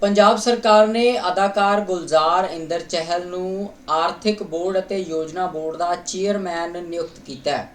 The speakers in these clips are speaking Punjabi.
ਪੰਜਾਬ ਸਰਕਾਰ ਨੇ ਅਦਾਕਾਰ ਗੁਲਜ਼ਾਰ ਇੰਦਰ ਚਹਿਲ ਨੂੰ ਆਰਥਿਕ ਬੋਰਡ ਅਤੇ ਯੋਜਨਾ ਬੋਰਡ ਦਾ ਚੇਅਰਮੈਨ ਨਿਯੁਕਤ ਕੀਤਾ ਹੈ।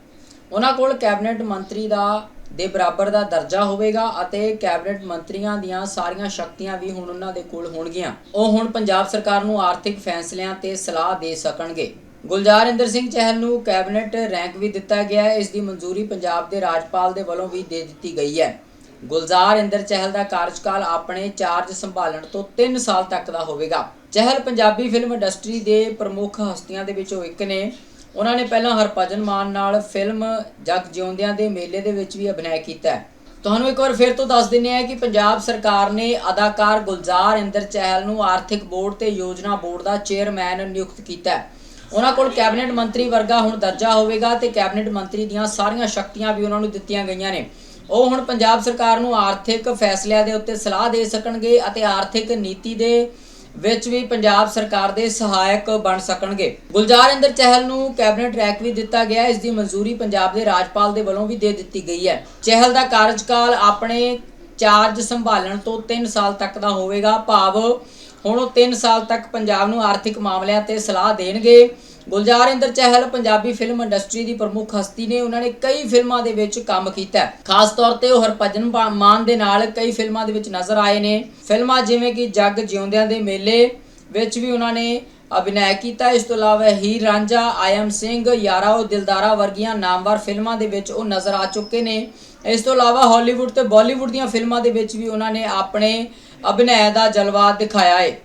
ਉਹਨਾਂ ਕੋਲ ਕੈਬਨਿਟ ਮੰਤਰੀ ਦਾ ਦੇ ਬਰਾਬਰ ਦਾ ਦਰਜਾ ਹੋਵੇਗਾ ਅਤੇ ਕੈਬਨਿਟ ਮੰਤਰੀਆਂ ਦੀਆਂ ਸਾਰੀਆਂ ਸ਼ਕਤੀਆਂ ਵੀ ਹੁਣ ਉਹਨਾਂ ਦੇ ਕੋਲ ਹੋਣਗੀਆਂ। ਉਹ ਹੁਣ ਪੰਜਾਬ ਸਰਕਾਰ ਨੂੰ ਆਰਥਿਕ ਫੈਸਲਿਆਂ ਤੇ ਸਲਾਹ ਦੇ ਸਕਣਗੇ। ਗੁਲਜ਼ਾਰ ਇੰਦਰ ਸਿੰਘ ਚਹਿਲ ਨੂੰ ਕੈਬਨਿਟ ਰੈਂਕ ਵੀ ਦਿੱਤਾ ਗਿਆ ਹੈ। ਇਸ ਦੀ ਮਨਜ਼ੂਰੀ ਪੰਜਾਬ ਦੇ ਰਾਜਪਾਲ ਦੇ ਵੱਲੋਂ ਵੀ ਦੇ ਦਿੱਤੀ ਗਈ ਹੈ। ਗੁਲਜ਼ਾਰ ਇੰਦਰ ਚਹਿਲ ਦਾ ਕਾਰਜਕਾਲ ਆਪਣੇ ਚਾਰਜ ਸੰਭਾਲਣ ਤੋਂ 3 ਸਾਲ ਤੱਕ ਦਾ ਹੋਵੇਗਾ। ਚਹਿਲ ਪੰਜਾਬੀ ਫਿਲਮ ਇੰਡਸਟਰੀ ਦੇ ਪ੍ਰਮੁੱਖ ਹਸਤੀਆਂ ਦੇ ਵਿੱਚੋਂ ਇੱਕ ਨੇ। ਉਹਨਾਂ ਨੇ ਪਹਿਲਾਂ ਹਰਭਜਨ ਮਾਨ ਨਾਲ ਫਿਲਮ ਜਗ ਜਿਉਂਦਿਆਂ ਦੇ ਮੇਲੇ ਦੇ ਵਿੱਚ ਵੀ ਅਭਿਨੈ ਕੀਤਾ ਤੁਹਾਨੂੰ ਇੱਕ ਵਾਰ ਫਿਰ ਤੋਂ ਦੱਸ ਦਿੰਦੇ ਹਾਂ ਕਿ ਪੰਜਾਬ ਸਰਕਾਰ ਨੇ ਅਦਾਕਾਰ ਗੁਲਜ਼ਾਰ ਇੰਦਰ ਚਹਿਲ ਨੂੰ ਆਰਥਿਕ ਬੋਰਡ ਤੇ ਯੋਜਨਾ ਬੋਰਡ ਦਾ ਚੇਅਰਮੈਨ ਨਿਯੁਕਤ ਕੀਤਾ ਹੈ। ਉਹਨਾਂ ਕੋਲ ਕੈਬਨਿਟ ਮੰਤਰੀ ਵਰਗਾ ਹੁਣ ਦਰਜਾ ਹੋਵੇਗਾ ਤੇ ਕੈਬਨਿਟ ਮੰਤਰੀ ਦੀਆਂ ਸਾਰੀਆਂ ਸ਼ਕਤੀਆਂ ਵੀ ਉਹਨਾਂ ਨੂੰ ਦਿੱਤੀਆਂ ਗਈਆਂ ਨੇ। ਉਹ ਹੁਣ ਪੰਜਾਬ ਸਰਕਾਰ ਨੂੰ ਆਰਥਿਕ ਫੈਸਲਿਆਂ ਦੇ ਉੱਤੇ ਸਲਾਹ ਦੇ ਸਕਣਗੇ ਅਤੇ ਆਰਥਿਕ ਨੀਤੀ ਦੇ ਵਿੱਚ ਵੀ ਪੰਜਾਬ ਸਰਕਾਰ ਦੇ ਸਹਾਇਕ ਬਣ ਸਕਣਗੇ। ਗੁਲਜ਼ਾਰ ਇੰਦਰ ਚਹਿਲ ਨੂੰ ਕੈਬਨਿਟ ਰੈਕ ਵੀ ਦਿੱਤਾ ਗਿਆ, ਇਸ ਦੀ ਮਨਜ਼ੂਰੀ ਪੰਜਾਬ ਦੇ ਰਾਜਪਾਲ ਦੇ ਵੱਲੋਂ ਵੀ ਦੇ ਦਿੱਤੀ ਗਈ ਹੈ। ਚਹਿਲ ਦਾ ਕਾਰਜਕਾਲ ਆਪਣੇ ਚਾਰਜ ਸੰਭਾਲਣ ਤੋਂ 3 ਸਾਲ ਤੱਕ ਦਾ ਹੋਵੇਗਾ। ਭਾਵ ਹੁਣ ਉਹ 3 ਸਾਲ ਤੱਕ ਪੰਜਾਬ ਨੂੰ ਆਰਥਿਕ ਮਾਮਲਿਆਂ ਤੇ ਸਲਾਹ ਦੇਣਗੇ। ਗੁਲਜ਼ਾਰ ਇੰਦਰ ਚਹਿਲ ਪੰਜਾਬੀ ਫਿਲਮ ਇੰਡਸਟਰੀ ਦੀ ਪ੍ਰਮੁੱਖ ਹਸਤੀ ਨੇ ਉਹਨਾਂ ਨੇ ਕਈ ਫਿਲਮਾਂ ਦੇ ਵਿੱਚ ਕੰਮ ਕੀਤਾ ਖਾਸ ਤੌਰ ਤੇ ਉਹ ਹਰਭਜਨ ਮਾਨ ਦੇ ਨਾਲ ਕਈ ਫਿਲਮਾਂ ਦੇ ਵਿੱਚ ਨਜ਼ਰ ਆਏ ਨੇ। ਫਿਲਮਾਂ ਜਿਵੇਂ ਕਿ ਜੱਗ ਜਿਉਂਦਿਆਂ ਦੇ ਮੇਲੇ ਵਿੱਚ ਵੀ ਉਹਨਾਂ ਨੇ ਅਭਿਨੈ ਕੀਤਾ। ਇਸ ਤੋਂ ਇਲਾਵਾ ਹੀਰ ਰਾਂਝਾ ਆਯਮ ਸਿੰਘ, ਯਾਰਾ ਉਹ ਦਿਲਦਾਰਾ ਵਰਗੀਆਂ ਨਾਮਵਰ ਫਿਲਮਾਂ ਦੇ ਵਿੱਚ ਉਹ ਨਜ਼ਰ ਆ ਚੁੱਕੇ ਨੇ। ਇਸ ਤੋਂ ਇਲਾਵਾ ਹਾਲੀਵੁੱਡ ਤੇ ਬਾਲੀਵੁੱਡ ਦੀਆਂ ਫਿਲਮਾਂ ਦੇ ਵਿੱਚ ਵੀ ਉਹਨਾਂ ਨੇ ਆਪਣੇ ਅਭਿਨੈ ਦਾ ਜਲਵਾ ਦਿਖਾਇਆ ਹੈ।